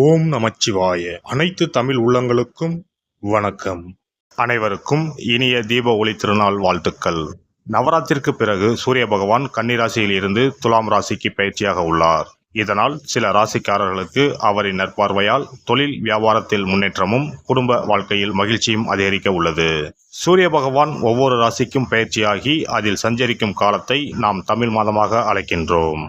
ஓம் நமச்சிவாய. அனைத்து தமிழ் உள்ளங்களுக்கும் வணக்கம். அனைவருக்கும் இனிய தீப ஒளி திருநாள் வாழ்த்துக்கள். நவராத்திற்கு பிறகு சூரிய பகவான் கன்னிராசியில் இருந்து துலாம் ராசிக்கு பயிற்சியாக உள்ளார். இதனால் சில ராசிக்காரர்களுக்கு அவரின் நற்பார்வையால் தொழில் வியாபாரத்தில் முன்னேற்றமும் குடும்ப வாழ்க்கையில் மகிழ்ச்சியும் அதிகரிக்க உள்ளது. சூரிய பகவான் ஒவ்வொரு ராசிக்கும் பயிற்சியாகி அதில் சஞ்சரிக்கும் காலத்தை நாம் தமிழ் மாதமாக அழைக்கின்றோம்.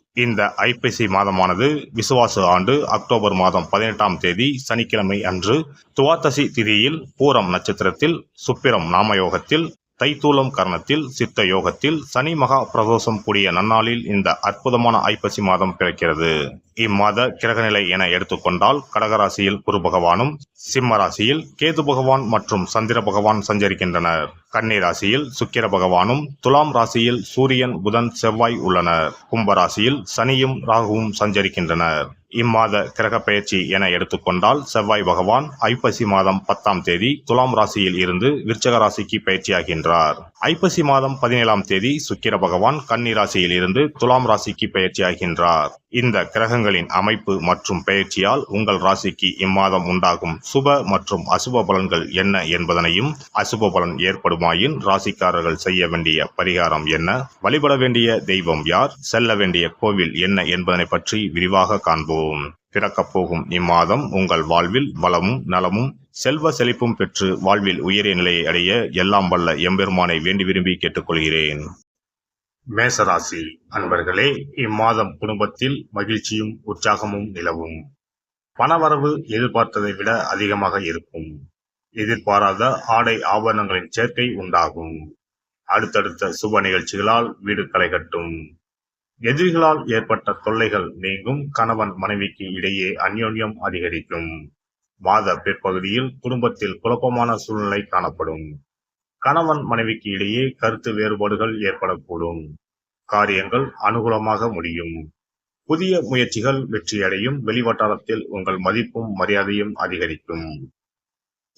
இந்த ஐப்பசி மாதமானது விசுவாச ஆண்டு அக்டோபர் மாதம் பதினெட்டாம் தேதி சனிக்கிழமை அன்று துவாதசி திதியில் பூரம் நட்சத்திரத்தில் சுப்பிரம் நாமயோகத்தில் தைத்தூலம் கர்ணத்தில் சித்த யோகத்தில் சனி மகா பிரதோஷம் கூடிய நன்னாளில் இந்த அற்புதமான ஐப்பசி மாதம் பிறக்கிறது. இம்மாத கிரகநிலை என எடுத்துக்கொண்டால் கடகராசியில் குரு பகவானும் சிம்ம ராசியில் கேது பகவான் மற்றும் சந்திர பகவான் சஞ்சரிக்கின்றனர். கன்னி ராசியில் சுக்கிர பகவானும் துலாம் ராசியில் சூரியன் புதன் செவ்வாய் உள்ளனர். கும்ப ராசியில் சனியும் ராகுவும் சஞ்சரிக்கின்றனர். இம்மாத கிரக பயிற்சி என எடுத்துக்கொண்டால் செவ்வாய் பகவான் ஐப்பசி மாதம் பத்தாம் தேதி துலாம் ராசியில் இருந்து விருச்சக ராசிக்கு பயிற்சியாகின்றார் ஐப்பசி மாதம் பதினேழாம் தேதி சுக்கிர பகவான் கன்னி ராசியில் இருந்து துலாம் ராசிக்கு பயிற்சியாகின்றார் இந்த கிரகங்களின் அமைப்பு மற்றும் பயிற்சியால் உங்கள் ராசிக்கு இம்மாதம் உண்டாகும் சுப மற்றும் அசுப பலன்கள் என்ன என்பதனையும் அசுப பலன் ஏற்படும் ஏற்படுமாயின் ராசிக்காரர்கள் செய்ய வேண்டிய பரிகாரம் என்ன? வழிபட வேண்டிய தெய்வம் யார்? செல்ல வேண்டிய கோவில் என்ன என்பதனை பற்றி விரிவாக காண்போம். பிறக்கப் போகும் இம்மாதம் உங்கள் வாழ்வில் வளமும் நலமும் செல்வ செழிப்பும் பெற்று வாழ்வில் உயரிய நிலையை அடைய எல்லாம் வல்ல எம்பெருமானை வேண்டி விரும்பி கேட்டுக்கொள்கிறேன். மேசராசி அன்பர்களே இம்மாதம் குடும்பத்தில் மகிழ்ச்சியும் உற்சாகமும் நிலவும். பணவரவு எதிர்பார்த்ததை விட அதிகமாக இருக்கும். எதிர்பாராத ஆடை ஆபரணங்களின் சேர்க்கை உண்டாகும். அடுத்தடுத்த சுப நிகழ்ச்சிகளால் வீடு களை கட்டும். எதிரிகளால் ஏற்பட்ட தொல்லைகள் நீங்கும். கணவன் மனைவிக்கு இடையே அந்யோன்யம் அதிகரிக்கும். மாத பிற்பகுதியில் குடும்பத்தில் குழப்பமான சூழ்நிலை காணப்படும். கணவன் மனைவிக்கு இடையே கருத்து வேறுபாடுகள் ஏற்படக்கூடும். காரியங்கள் அனுகூலமாக முடியும். புதிய முயற்சிகள் வெற்றியடையும். வெளிவட்டாரத்தில் உங்கள் மதிப்பும் மரியாதையும் அதிகரிக்கும்.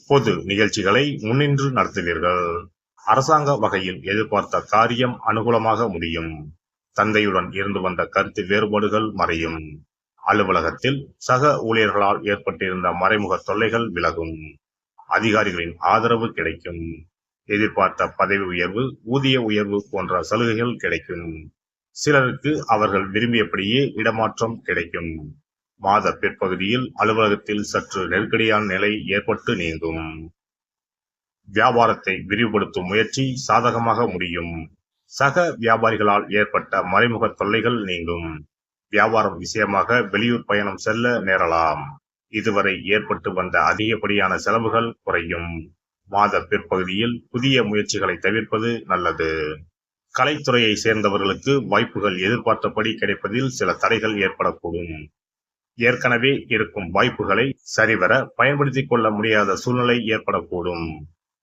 பொது நிகழ்ச்சிகளை முன்னின்று நடத்துவீர்கள். அரசாங்க வகையில் எதிர்பார்த்த காரியம் அனுகூலமாக முடியும். தந்தையுடன் இருந்து வந்த கருத்து வேறுபாடுகள் மறையும். அலுவலகத்தில் சக ஊழியர்களால் ஏற்பட்டிருந்த மறைமுக தொல்லைகள் விலகும். அதிகாரிகளின் ஆதரவு கிடைக்கும். எதிர்பார்த்த பதவி உயர்வு ஊதிய உயர்வு போன்ற சலுகைகள் கிடைக்கும். சிலருக்கு அவர்கள் விரும்பியபடியே இடமாற்றம் கிடைக்கும். மாத பிற்பகுதியில் அலுவலகத்தில் சற்று நெருக்கடியான நிலை ஏற்பட்டு நீங்கும். வியாபாரத்தை விரிவுபடுத்தும் முயற்சி சாதகமாக முடியும். சக வியாபாரிகளால் ஏற்பட்ட மறைமுக தொல்லைகள் நீங்கும். வியாபாரம் விஷயமாக வெளியூர் பயணம் செல்ல நேரலாம். இதுவரை ஏற்பட்டு வந்த அதிகப்படியான செலவுகள் குறையும். மாத பிற்பகுதியில் புதிய முயற்சிகளை தவிர்ப்பது நல்லது. கலைத்துறையை சேர்ந்தவர்களுக்கு வாய்ப்புகள் எதிர்பார்த்தபடி கிடைப்பதில் சில தடைகள் ஏற்படக்கூடும். ஏற்கனவே இருக்கும் வாய்ப்புகளை சரிவர பயன்படுத்திக் கொள்ள முடியாத சூழ்நிலை ஏற்படக்கூடும்.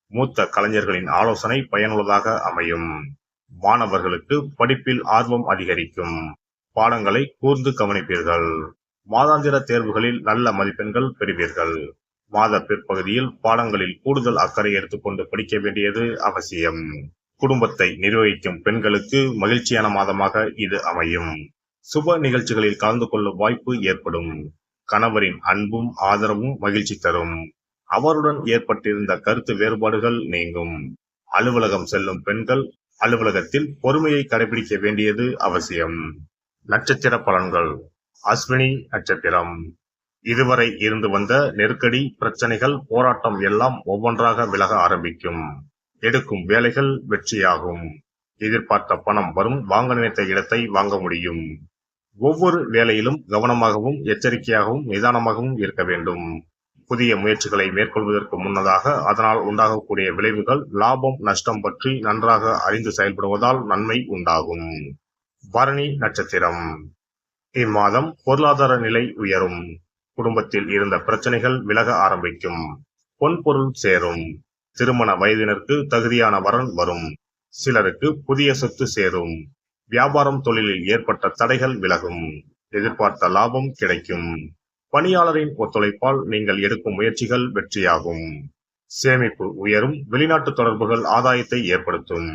மூத்த கலைஞர்களின் ஆலோசனை பயனுள்ளதாக அமையும். மாணவர்களுக்கு படிப்பில் ஆர்வம் அதிகரிக்கும். பாடங்களை கூர்ந்து கவனிப்பீர்கள். மாதாந்திர தேர்வுகளில் நல்ல மதிப்பெண்கள் பெறுவீர்கள். மாத பிற்பகுதியில் பாடங்களில் கூடுதல் அக்கறை எடுத்துக்கொண்டு படிக்க வேண்டியது அவசியம். குடும்பத்தை நிர்வகிக்கும் பெண்களுக்கு மகிழ்ச்சியான மாதமாக இது அமையும். சுப நிகழ்ச்சிகளில் கலந்து கொள்ளும் வாய்ப்பு ஏற்படும். கணவரின் அன்பும் ஆதரவும் மகிழ்ச்சி தரும். அவருடன் ஏற்பட்டிருந்த கருத்து வேறுபாடுகள் நீங்கும். அலுவலகம் செல்லும் பெண்கள் அலுவலகத்தில் பொறுமையை கடைபிடிக்க வேண்டியது அவசியம். நட்சத்திர பலன்கள். அஸ்வினி நட்சத்திரம். இதுவரை இருந்து வந்த நெருக்கடி பிரச்சனைகள் போராட்டம் எல்லாம் ஒவ்வொன்றாக விலக ஆரம்பிக்கும். எடுக்கும் வேலைகள் வெற்றியாகும். எதிர்பார்த்த பணம் வரும் வாங்க நினைத்த இடத்தை வாங்க முடியும். ஒவ்வொரு வேலையிலும் கவனமாகவும் எச்சரிக்கையாகவும் நிதானமாகவும் இருக்க வேண்டும். புதிய முயற்சிகளை மேற்கொள்வதற்கு முன்னதாக அதனால் உண்டாகக்கூடிய விளைவுகள் லாபம் நஷ்டம் பற்றி நன்றாக அறிந்து செயல்படுவதால் நன்மை உண்டாகும். பரணி நட்சத்திரம். இம்மாதம் பொருளாதார நிலை உயரும். குடும்பத்தில் இருந்த பிரச்சனைகள் விலக ஆரம்பிக்கும். பொன்பொருள் சேரும். திருமண வயதினருக்கு தகுதியான வரன் வரும். சிலருக்கு புதிய சொத்து சேரும். வியாபாரம் தொழிலில் ஏற்பட்ட தடைகள் விலகும். எதிர்பார்த்த லாபம் கிடைக்கும். பணியாளரின் ஒத்துழைப்பால் நீங்கள் எடுக்கும் முயற்சிகள் வெற்றியாகும். சேமிப்பு உயரும் வெளிநாட்டு தொடர்புகள் ஆதாயத்தை ஏற்படுத்தும்.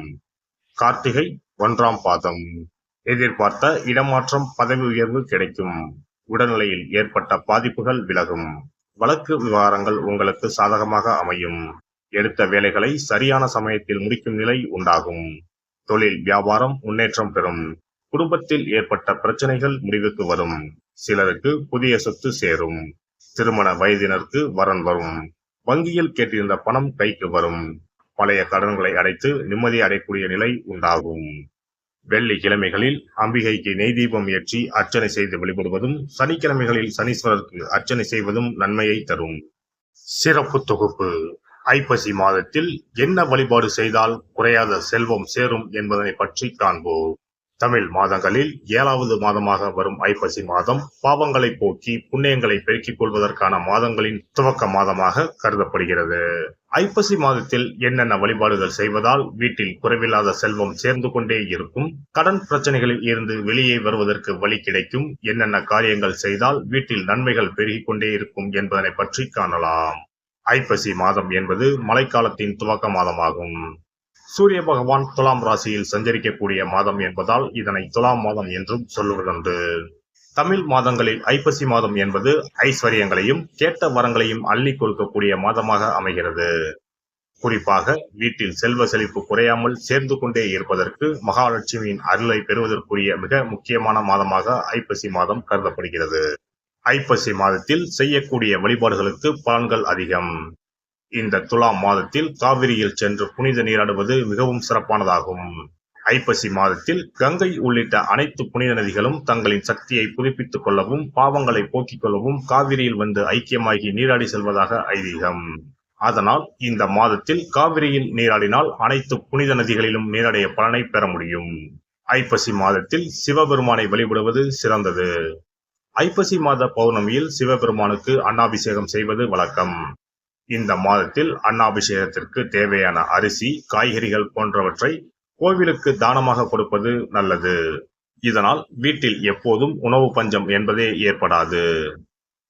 கார்த்திகை ஒன்றாம் பாதம். எதிர்பார்த்த இடமாற்றம் பதவி உயர்வு கிடைக்கும். உடல்நிலையில் ஏற்பட்ட பாதிப்புகள் விலகும். வழக்கு விவகாரங்கள் உங்களுக்கு சாதகமாக அமையும். எடுத்த வேலைகளை சரியான சமயத்தில் முடிக்கும் நிலை உண்டாகும். தொழில் வியாபாரம் முன்னேற்றம் பெறும். குடும்பத்தில் ஏற்பட்ட பிரச்சனைகள் முடிவுக்கு வரும். சிலருக்கு புதிய சொத்து சேரும். திருமண வயதினருக்கு வரன் வரும். வங்கியில் கேட்டிருந்த பணம் கைக்கு வரும். பழைய கடன்களை அடைத்து நிம்மதி அடையக்கூடிய நிலை உண்டாகும். வெள்ளிக்கிழமைகளில் அம்பிகைக்கு நெய் தீபம் ஏற்றி அர்ச்சனை செய்து வழிபடுவதும் சனிக்கிழமைகளில் சனீஸ்வரருக்கு அர்ச்சனை செய்வதும் நன்மையை தரும். சிறப்பு தொகுப்பு. ஐப்பசி மாதத்தில் என்ன வழிபாடு செய்தால் குறையாத செல்வம் சேரும் என்பதனை பற்றி காண்போம். தமிழ் மாதங்களில் ஏழாவது மாதமாக வரும் ஐப்பசி மாதம் பாவங்களை போக்கி புண்ணியங்களை பெருக்கிக் கொள்வதற்கான மாதங்களின் துவக்க மாதமாக கருதப்படுகிறது. ஐப்பசி மாதத்தில் என்னென்ன வழிபாடுகள் செய்வதால் வீட்டில் குறைவில்லாத செல்வம் சேர்ந்து கொண்டே இருக்கும் கடன் பிரச்சனைகளில் இருந்து வெளியே வருவதற்கு வழி கிடைக்கும் என்னென்ன காரியங்கள் செய்தால் வீட்டில் நன்மைகள் பெருகிக் கொண்டே இருக்கும் என்பதனை பற்றி காணலாம். ஐப்பசி மாதம் என்பது மழைக்காலத்தின் துவக்க மாதமாகும். சூரிய பகவான் துலாம் ராசியில் சஞ்சரிக்கக்கூடிய மாதம் என்பதால் இதனை துலாம் மாதம் என்றும் சொல்லுவதுண்டு. தமிழ் மாதங்களில் ஐப்பசி மாதம் என்பது ஐஸ்வர்யங்களையும் கேட்ட வரங்களையும் அள்ளி கொடுக்கக்கூடிய மாதமாக அமைகிறது. குறிப்பாக வீட்டில் செல்வ செழிப்பு குறையாமல் சேர்ந்து கொண்டே இருப்பதற்கு மகாலட்சுமியின் அருளை பெறுவதற்குரிய மிக முக்கியமான மாதமாக ஐப்பசி மாதம் கருதப்படுகிறது. ஐப்பசி மாதத்தில் செய்யக்கூடிய வழிபாடுகளுக்கு பலன்கள் அதிகம். இந்த துலாம் மாதத்தில் காவிரியில் சென்று புனித நீராடுவது மிகவும் சிறப்பானதாகும். ஐப்பசி மாதத்தில் கங்கை உள்ளிட்ட அனைத்து புனித நதிகளும் தங்களின் சக்தியை புதுப்பித்துக் கொள்ளவும் பாவங்களை போக்கிக் கொள்ளவும் காவிரியில் வந்து ஐக்கியமாகி நீராடி செல்வதாக ஐதீகம். அதனால் இந்த மாதத்தில் காவிரியில் நீராடினால் அனைத்து புனித நதிகளிலும் நீராடிய பலனை பெற முடியும். ஐப்பசி மாதத்தில் சிவபெருமானை வழிபடுவது சிறந்தது. ஐப்பசி மாத பௌர்ணமியில் சிவபெருமானுக்கு அன்னாபிஷேகம் செய்வது வழக்கம். இந்த மாதத்தில் அன்னாபிஷேகத்திற்கு தேவையான அரிசி காய்கறிகள் போன்றவற்றை கோவிலுக்கு தானமாக கொடுப்பது நல்லது. இதனால் வீட்டில் எப்போதும் உணவு பஞ்சம் என்பதே ஏற்படாது.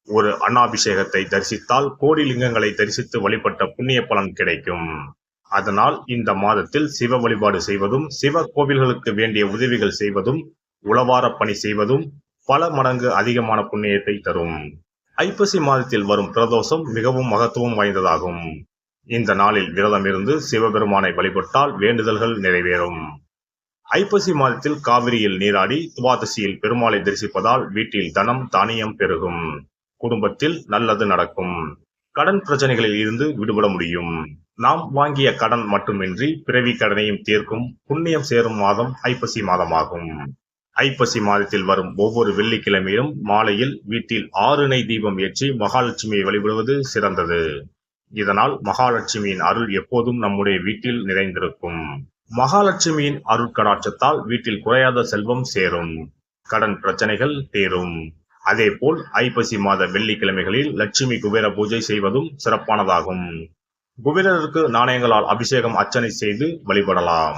ஒரு அன்னாபிஷேகத்தை தரிசித்தால் கோடி லிங்கங்களை தரிசித்து வழிபட்ட புண்ணிய பலன் கிடைக்கும். அதனால் இந்த மாதத்தில் சிவ வழிபாடு செய்வதும் சிவ கோவில்களுக்கு வேண்டிய உதவிகள் செய்வதும் உளவார பணி செய்வதும் பல மடங்கு அதிகமான புண்ணியத்தை தரும். ஐப்பசி மாதத்தில் வரும் பிரதோஷம் மிகவும் மகத்துவம் வாய்ந்ததாகும். இந்த நாளில் விரதம் இருந்து சிவபெருமானை வழிபட்டால் வேண்டுதல்கள் நிறைவேறும். ஐப்பசி மாதத்தில் காவிரியில் நீராடி துவாதசியில் பெருமாளை தரிசிப்பதால் வீட்டில் தனம் தானியம் பெருகும். குடும்பத்தில் நல்லது நடக்கும். கடன் பிரச்சனைகளில் இருந்து விடுபட முடியும். நாம் வாங்கிய கடன் மட்டுமின்றி பிறவி கடனையும் தீர்க்கும் புண்ணியம் சேரும் மாதம் ஐப்பசி மாதமாகும். ஐப்பசி மாதத்தில் வரும் ஒவ்வொரு வெள்ளிக்கிழமையும் மாலையில் வீட்டில் ஆறுணை தீபம் ஏற்றி மகாலட்சுமியை வழிபடுவது சிறந்தது. இதனால் மகாலட்சுமியின் அருள் எப்போதும் நம்முடைய வீட்டில் நிறைந்திருக்கும். மகாலட்சுமியின் அருட்கடாட்சத்தால் வீட்டில் குறையாத செல்வம் சேரும். கடன் பிரச்சனைகள் தீரும். அதேபோல் ஐப்பசி மாத வெள்ளிக்கிழமைகளில் லட்சுமி குபேர பூஜை செய்வதும் சிறப்பானதாகும். குபேரருக்கு நாணயங்களால் அபிஷேகம் அர்ச்சனை செய்து வழிபடலாம்.